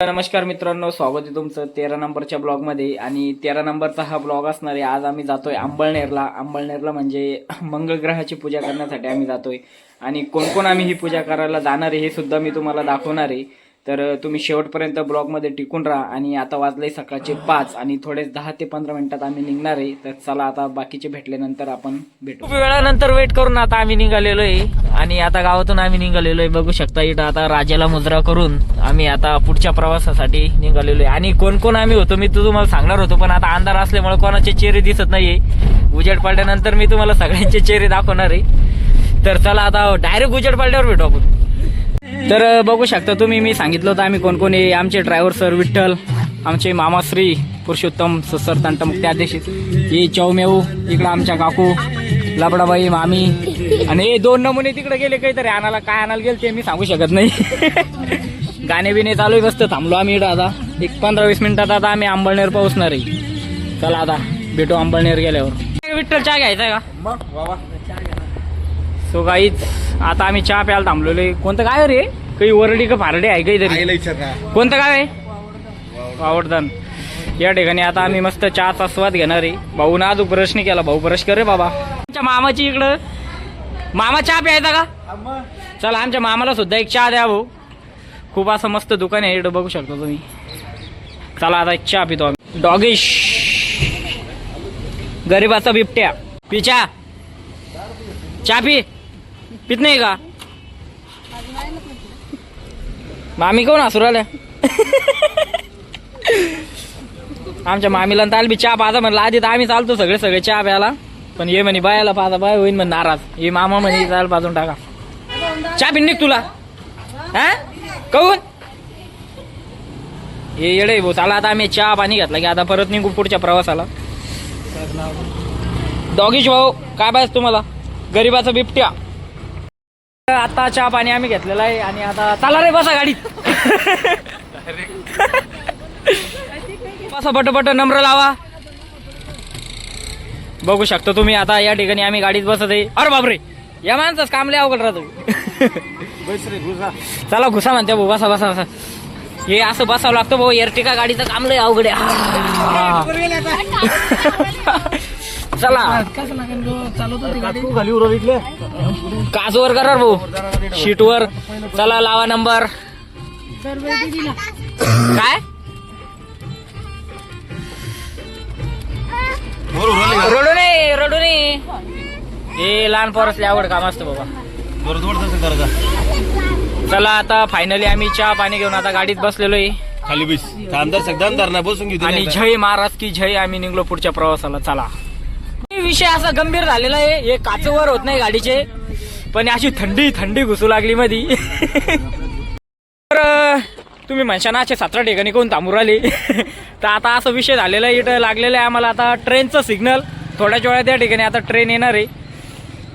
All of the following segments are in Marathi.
नमस्कार मित्रांनो स्वागत आहे तुमचं तेरा नंबरच्या ब्लॉगमध्ये. आणि तेरा नंबरचा हा ब्लॉग असणार आहे. आज आम्ही जातोय अंबळनेरला अंबळनेरला म्हणजे मंगळ ग्रहाची पूजा करण्यासाठी आम्ही जातोय. आणि कोण कोण आम्ही ही पूजा करायला जाणार आहे हे सुद्धा मी तुम्हाला दाखवणार आहे. तर तुम्ही शेवटपर्यंत ब्लॉगमध्ये टिकून राहा. आणि आता वाजले सकाळचे पाच आणि थोडेच दहा ते पंधरा मिनिटात आम्ही निघणार आहे. तर चला आता बाकीचे भेटल्यानंतर आपण भेटू. वेळानंतर वेट करून आता आम्ही निघालेलो आहे. आणि आता गावातून आम्ही निघालेलो आहे बघू शकता इथं आता राजाला मुजरा करून आम्ही आता पुढच्या प्रवासासाठी निघालेलो आहे आणि कोण कोण आम्ही होतो मी तर तुम्हाला सांगणार होतो पण आता अंधार असल्यामुळे कोणाचे चेहरे दिसत नाहीये. उजेड पडल्यानंतर मी तुम्हाला सगळ्यांचे चेहरे दाखवणार आहे. तर चला आता डायरेक्ट उजेड पडल्यावर भेटू आपण. तर बघू शकता तुम्ही मी सांगितलं होतं आम्ही कोण कोण आहे. आमचे ड्रायव्हर सर विठ्ठल आमचे मामा श्री पुरुषोत्तम सर तंटम त्या दिवशी हे चौमेऊ इकडं आमच्या काकू लबडाबाई मामी. आणि हे दोन नमुने तिकडे गेले काहीतरी. आणायला काय आणायला गेले ते मी सांगू शकत नाही. गाणे बिणे चालू आहे मस्त थांबलो आम्ही इकडं आता. एक पंधरा वीस मिनिटात आता आम्ही अंबळनेर पोहोचणार आहे. चला आता भेटू अंबळनेर गेल्यावर. विठ्ठल चहा घ्यायचा का? सो गाईच आता आम्ही चहा प्यायला थांबलेलो आहे. कोणतं काय रे? काही वरडी का फारडे आहे काहीतरी? कोणतं काय आहे? आवडतं या ठिकाणी आता आम्ही मस्त चहाचा स्वाद घेणार आहे. भाऊ ना अजून ब्रश नाही केला. भाऊ ब्रश कर रे बाबा. आमच्या मामाची इकडं. मामा चहा प्यायचा का? चला आमच्या मामाला सुद्धा एक चहा द्या भाऊ. खूप असं मस्त दुकान आहे इकडं बघू शकता तुम्ही. चला आता एक चहा पितो आम्ही. डॉगिश गरीबाचा बिबट्या. पी चहा. चहा पी. पित नाही का? मामी कोण असू राहिल्या? आमच्या मामीला ताल बी चहा पाहता म्हणलं आधी तर आम्ही चालतो सगळे सगळे चहा प्यायला. पण ये म्हणे बायाला पाहता बाय होईन म्हणे नाराज. हे मामा म्हणे चाल पाजून टाका. चहा पिन निघ तुला. हा? कहून? हे येडे भाऊ चला आता आम्ही चहा पाणी घेतला की आता परत निघू पुढच्या प्रवासाला. डॉगीश भाऊ काय पाहिजे तुम्हाला? गरीबाचा बिबट्या. आता चहा पाणी आम्ही घेतलेला आहे आणि आता चला रे बसा गाडीत. बसा पटपट नम्र लावा. बघू शकतो तुम्ही आता या ठिकाणी आम्ही गाडीत बसत आहे. अरे बापरे या माणसाच काम लय अवघड राहतो. चला घुसा म्हणते भाऊ बसा बसा बसा. हे असं बसावं लागतं भाऊ एर्टिका गाडीचं काम लय अवघड आहे. चला. काचवर करा भाऊ. शीटवर. चला लावा नंबर. काय? नाही हे लहान पोरसले आवड काम असतं बाबा? तसं चला आता फायनली आम्ही चहा पाणी घेऊन आता गाडीत बसलेलो आहे खाली बीस. आमदार सगळ्या ना बसून घेऊ आणि जय महाराज की जय आम्ही निघलो पुढच्या प्रवासाला. चला. विषय असा गंभीर झालेला आहे हे काचवर होत नाही गाडीचे. पण अशी थंडी थंडी घुसू लागली मधी. तर तुम्ही म्हणशा ना असे सतरा ठिकाणी कोण थांबू राहिले? तर आता असा विषय झालेला आहे इथं लागलेलं आहे आम्हाला आता ट्रेनचं सिग्नल थोड्याच वेळात त्या ठिकाणी आता ट्रेन येणार आहे.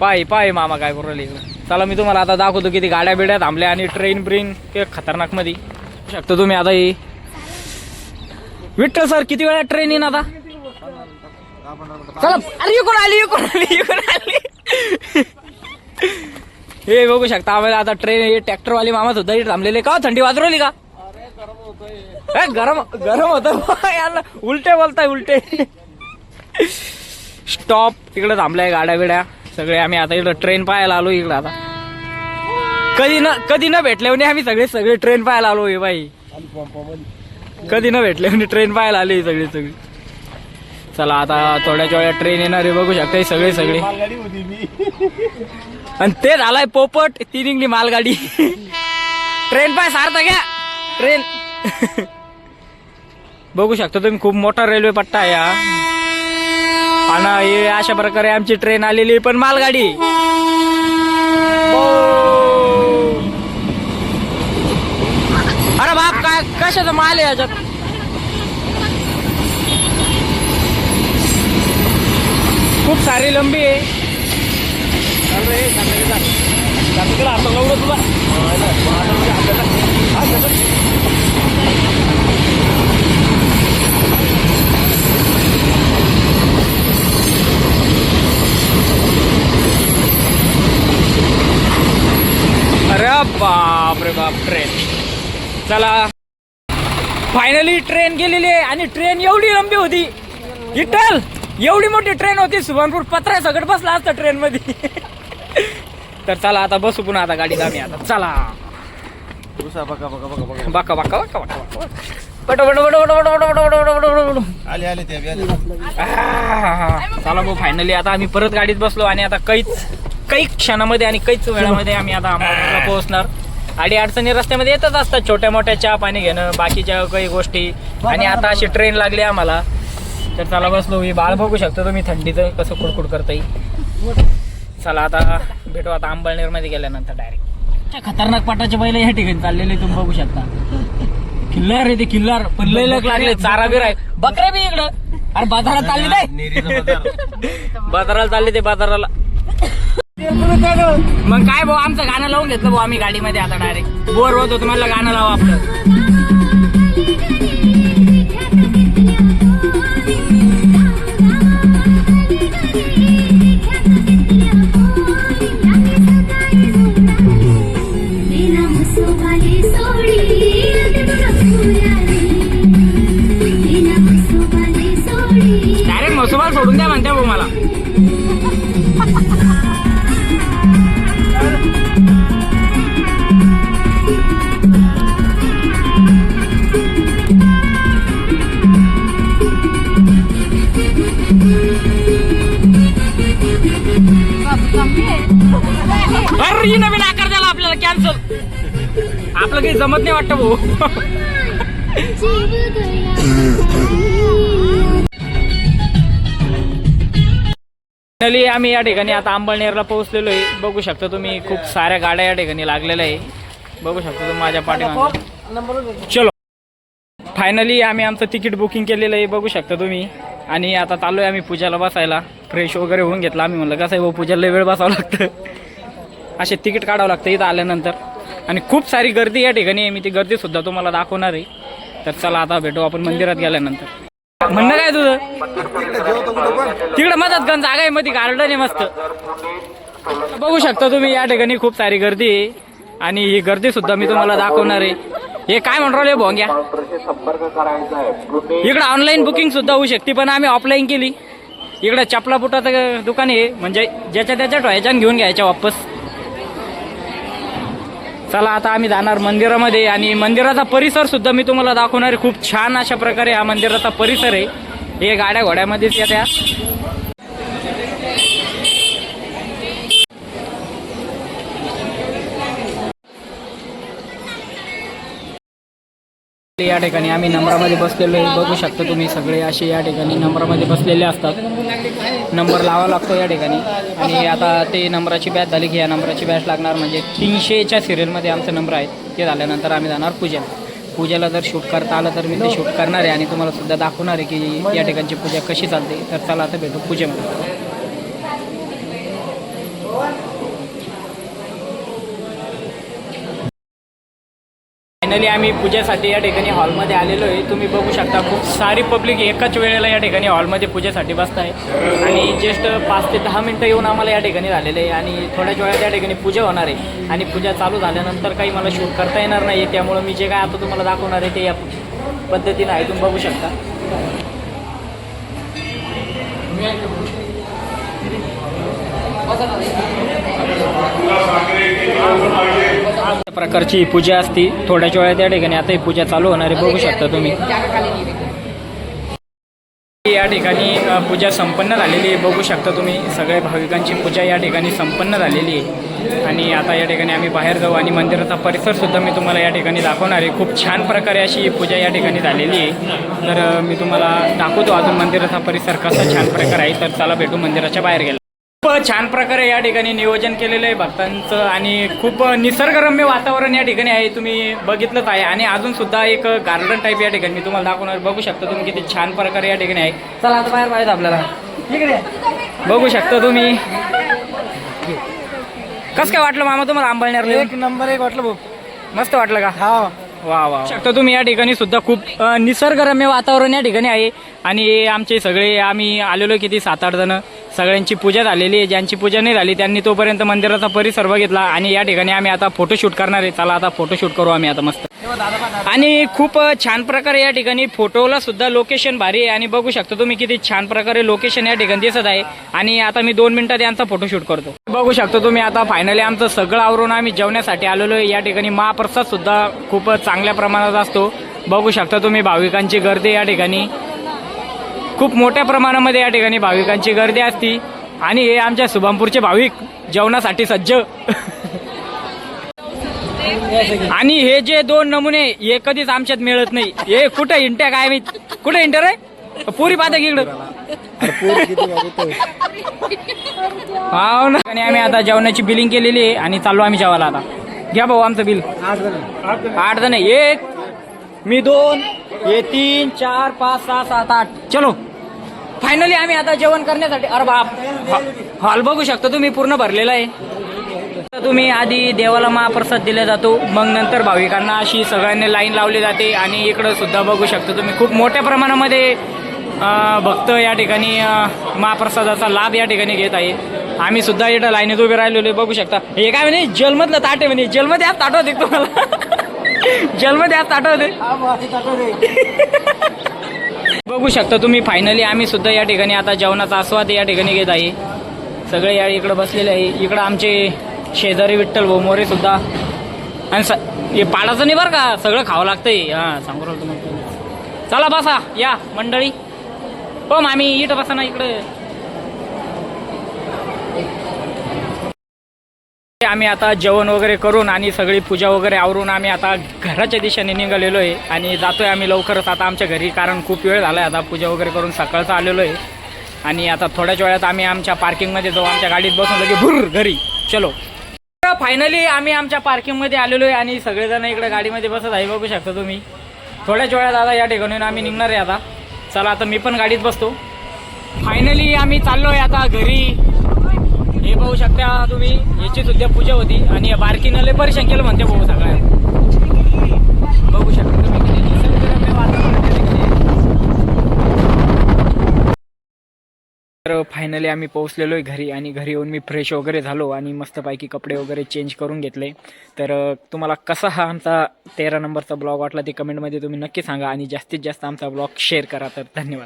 पाय पाय मामा काय करू राहिले इकडं. चला मी तुम्हाला आता दाखवतो किती गाड्या बिड्या थांबल्या आणि ट्रेन ब्रेन ते खतरनाकमध्ये शकतो तुम्ही आता ही. विठ्ठल सर किती वेळा ट्रेन येईन आता? चला अरे कोण आली कोण आली कोण आली. हे बघू शकता आम्हाला आता ट्रेन हे मामा सुद्धा थांबलेले का थंडी वाजरवली का? गरम गरम होत. याला उलटे बोलताय उलटे. स्टॉप इकडे थांबलाय गाड्या बिड्या. सगळे आम्ही आता इकडं ट्रेन पाहायला आलो इकडं आता. कधी न कधी न भेटले म्हणे आम्ही सगळे सगळे ट्रेन पाहायला आलो हे बाई. कधी न भेटले म्हणे ट्रेन पाहायला आली सगळी सगळी. चला आता थोड्याच वेळा ट्रेन येणार आहे बघू शकता सगळे सगळे. आणि ते झालाय पोपट ती निघली मालगाडी. ट्रेन पाय सारता घ्या. ट्रेन बघू शकता तुम्ही खूप मोठा रेल्वे पट्टा आहे हा. आणि हे अशा प्रकारे आमची ट्रेन आलेली आहे, पण मालगाडी. अरे बाप काय कशाचा माल आहे याच्यात? खूप सारी लंबी आहे. चाल रे, चाल तुला. हा, आहे ना. हा, कसं? अरे बाप रे बाप ट्रेन चला फायनली ट्रेन गेलेली आहे आणि ट्रेन एवढी लंबी होती इटल एवढी मोठी ट्रेन होती सुभानपूर पत्रा सगळं बसला असतं ट्रेन मध्ये तर चला आता बसू पुन्हा आता गाडीत आम्ही आता चला बघा बघा बघा बघा. चला भाऊ फायनली आता आम्ही परत गाडीत बसलो आणि आता काहीच काही क्षणामध्ये आणि काहीच वेळामध्ये आम्ही आता पोहोचणार आणि अडचणी रस्त्यामध्ये येतच असतात. छोट्या मोठ्या चहा पाणी घेणं बाकीच्या काही गोष्टी. आणि आता अशी ट्रेन लागली आम्हाला. तर चला बसलो. ही बाळ बघू शकतो तुम्ही थंडीचं कसं कुडकुड करताय. चला आता भेटू. आता अंबळनेरमध्ये गेल्यानंतर डायरेक्ट खतरनाक पाटाचे बैल या ठिकाणी चाललेले तुम्ही बघू शकता. किल्लार आहे ते किल्लार. पण लय लग लागले. चारा बिर आहे. बकऱ्या बी इकडं. अरे बाजारात चालले नाही. बाजाराला चालले ते बाजाराला. मग काय भाऊ आमचं गाणं लावून घेतलं भाऊ आम्ही गाडीमध्ये आता डायरेक्ट बोर होत होतो मला गाणं लावा आपलं. ही नवीन आकार द्याला आपल्याला कॅन्सल आपलं काही जमत नाही वाटतं भाऊ. फायनली आम्ही या ठिकाणी आता अंबळनेरला पोहोचलेलो आहे. बघू शकता तुम्ही खूप साऱ्या गाड्या या ठिकाणी लागलेल्या आहे. बघू शकता तुम्ही माझ्या पाठीमा चलो. फायनली आम्ही आमचं तिकीट बुकिंग केलेलं आहे. बघू शकता तुम्ही. आणि आता चालू आहे आम्ही पूजाला बसायला. फ्रेश वगैरे होऊन घेतला. आम्ही म्हणलं कसं आहे भाऊ पूजाला वेळ बसावं लागतं. असे तिकीट काढावं लागतं इथं आल्यानंतर. आणि खूप सारी गर्दी या ठिकाणी आहे. मी ती गर्दीसुद्धा तुम्हाला दाखवणार आहे. तर चला आता भेटू आपण मंदिरात गेल्यानंतर. म्हणणं काय तुझं? तिकडं मधात गण जागा आहे मध्ये गार्डन आहे मस्त. बघू शकता तुम्ही या ठिकाणी खूप सारी गर्दी आहे. आणि ही गर्दी सुद्धा मी तुम्हाला दाखवणार आहे. हे काय म्हणतो राहिले भोंग्या? इकडं ऑनलाईन बुकिंग सुद्धा होऊ शकते पण आम्ही ऑफलाईन केली. इकडं चपला बुटाचं दुकान आहे. म्हणजे ज्याच्या त्याच्या ठोयाच्यान घेऊन घ्यायच्या वापस. चला आता आम्ही जाणार मंदिरामध्ये आणि मंदिराचा परिसर सुद्धा मी तुम्हाला दाखवणार आहे. खूप छान अशा प्रकारे हा मंदिराचा परिसर आहे. हे गाड्या घोड्यामध्येच येत्या. या ठिकाणी आम्ही नंबरामध्ये बसलेलो आहे. बघू शकता तुम्ही सगळे असे या ठिकाणी नंबरामध्ये बसलेले असतात. नंबर लावा लागतो या ठिकाणी. आणि आता ते नंबराची बॅच झाली की या नंबराची बॅच लागणार म्हणजे तीनशेच्या सिरियलमध्ये आमचा नंबर आहे. ते झाल्यानंतर आम्ही जाणार पूजेला. पूजेला जर शूट करता आलं तर मी ते शूट करणार आहे आणि तुम्हाला सुद्धा दाखवणार आहे की या ठिकाणची पूजा कशी चालते. तर चला आता भेटू पूजेमध्ये. फायनली आम्ही पूजेसाठी या ठिकाणी हॉलमध्ये आलेलो आहे. तुम्ही बघू शकता खूप सारी पब्लिक एकाच वेळेला या ठिकाणी हॉलमध्ये पूजेसाठी बसताय. आणि जस्ट पाच ते दहा मिनटं येऊन आम्हाला या ठिकाणी झालेले आहे. आणि थोड्याच वेळात या ठिकाणी पूजा होणार आहे. आणि पूजा चालू झाल्यानंतर काही मला शूट करता येणार नाही आहे त्यामुळं मी जे काय आता तुम्हाला दाखवणार आहे ते या पद्धतीनं आहे तुम्ही बघू शकता. अशा प्रकारची पूजा असती. थोड्याच वेळात या ठिकाणी आता ही पूजा चालू होणार आहे. बघू शकता तुम्ही. या ठिकाणी पूजा संपन्न झालेली आहे. बघू शकता तुम्ही. सगळ्या भाविकांची पूजा या ठिकाणी संपन्न झालेली आहे. आणि आता या ठिकाणी आम्ही बाहेर जाऊ आणि मंदिराचा परिसरसुद्धा मी तुम्हाला या ठिकाणी दाखवणार आहे. खूप छान प्रकारे अशी पूजा या ठिकाणी झालेली आहे. तर मी तुम्हाला दाखवतो अजून मंदिराचा परिसर कसा छान प्रकार आहे. तर चला भेटू मंदिराच्या बाहेर गेला. खूप छान प्रकारे या ठिकाणी नियोजन केलेलं आहे भक्तांचं आणि खूप निसर्गरम्य वातावरण या ठिकाणी आहे तुम्ही बघितलंच आहे. आणि अजून सुद्धा एक गार्डन टाईप या ठिकाणी मी तुम्हाला दाखवणार बघू शकता तुम्ही किती छान प्रकारे या ठिकाणी आहे. चला आता बाहेर पाहिजे आपल्याला. इकडे. बघू शकता तुम्ही. कसं काय वाटलं मामा तुम्हाला आंबळण्यावर एक नंबर एक वाटलं भाऊ. मस्त वाटलं का? हा. वा वा शकता तुम्ही या ठिकाणी सुद्धा खूप निसर्गरम्य वातावरण या ठिकाणी आहे. आणि आमचे सगळे आम्ही आलेलो किती सात आठ जण. सगळ्यांची पूजा झालेली आहे. ज्यांची पूजा नाही झाली त्यांनी तोपर्यंत मंदिराचा परिसर बघितला आणि या ठिकाणी आम्ही आता फोटोशूट करणार आहे. चला आता फोटोशूट करू आम्ही आता मस्त. आणि खूप छान प्रकारे या ठिकाणी फोटोला सुद्धा लोकेशन भारी आहे. आणि बघू शकता तुम्ही किती छान प्रकारे लोकेशन या ठिकाणी दिसत आहे. आणि आता मी दोन मिनिटात यांचा फोटोशूट करतो. बघू शकतो तुम्ही आता फायनली आमचं सगळं आवरून आम्ही जेवण्यासाठी आलेलो आहे. या ठिकाणी महाप्रसाद सुद्धा खूप चांगल्या प्रमाणात असतो. बघू शकता तुम्ही भाविकांची गर्दी या ठिकाणी. खूप मोठ्या प्रमाणामध्ये या ठिकाणी भाविकांची गर्दी असती. आणि हे आमच्या शुभमपूरचे भाविक जेवणासाठी सज्ज. आणि हे जे दोन नमुने हे कधीच आमच्यात मिळत नाही. हे कुठं इंट्या काय मी कुठं इंटर आहे पुरी पाहता की इकडं. ना. आणि आम्ही आता जेवणाची बिलिंग केलेली आहे आणि चाललो आम्ही जेवायला आता. घ्या भाऊ आमचं बिल आठ जण. आहे. एक मी दोन हे तीन चार पाच सहा सात आठ. चलो. फायनली आम्ही आता जेवण करण्यासाठी अरे बाप. हॉल बघू शकता तुम्ही पूर्ण भरलेला आहे. तुम्ही आधी देवाला महाप्रसाद दिला जातो मग नंतर भाविकांना अशी सगळ्यांनी लाईन लावली जाते आणि इकडं सुद्धा बघू शकता तुम्ही. खूप मोठ्या प्रमाणामध्ये भक्त या ठिकाणी महाप्रसादाचा लाभ या ठिकाणी घेत आहे. आम्ही सुद्धा इथं लाईनीत उभे राहिलेलो बघू शकता. हे काय म्हणे? जलमधलं ताट आहे म्हणे. जलमध्ये आज ताट होते का तुम्हाला? जलमध्ये आज ताट होते. बघू शकता तुम्ही फायनली आम्ही सुद्धा या ठिकाणी आता जेवणाचा आस्वाद या ठिकाणी घेत आहे. सगळे या इकडं बसलेले आहे. इकडं आमचे शेजारी विठ्ठल भोमोरे सुद्धा. आणि स हे पाडाचं नाही बरं का? सगळं खावं लागतंय. हां सांगू राहिलो तुम्हाला. चला बसा या मंडळी. हो मामी इथं बसा ना इकडे. आम्ही आता जेवण वगैरे करून आणि सगळी पूजा वगैरे आवरून आम्ही आता घराच्या दिशेने निघालेलो आहे आणि जातोय आम्ही लवकरच आता आमच्या घरी कारण खूप वेळ झाला आहे आता पूजा वगैरे करून सकाळचं आलेलो आहे. आणि आता थोड्याच वेळात आम्ही आमच्या पार्किंगमध्ये जाऊ आमच्या गाडीत बसून लगे भुर घरी. चलो. फायनली आम्ही आमच्या पार्किंगमध्ये आलेलो आहे आणि सगळेजण इकडे गाडीमध्ये बसत आहे बघू शकता तुम्ही. थोड्याच वेळात आता या ठिकाणी आम्ही निघणार आहे आता. चला आता मी पण गाडीत बसतो. फायनली आम्ही चाललो आहे आता घरी. पाहू शकता तुम्ही. याची सुद्धा पूजा होती आणि या बारकीनं लय परेशान केलं म्हणते भाऊ सगळ्या. बघू शकता तुम्ही तर फायनली आम्ही पोहोचलेलो आहे घरी आणि घरी येऊन मी फ्रेश वगैरे झालो आणि मस्तपैकी कपडे वगैरे चेंज करून घेतले. तर तुम्हाला कसा हा आमचा तेरा नंबरचा ब्लॉग वाटला ते कमेंटमध्ये तुम्ही नक्की सांगा आणि जास्तीत जास्त आमचा ब्लॉग शेअर करा. तर धन्यवाद.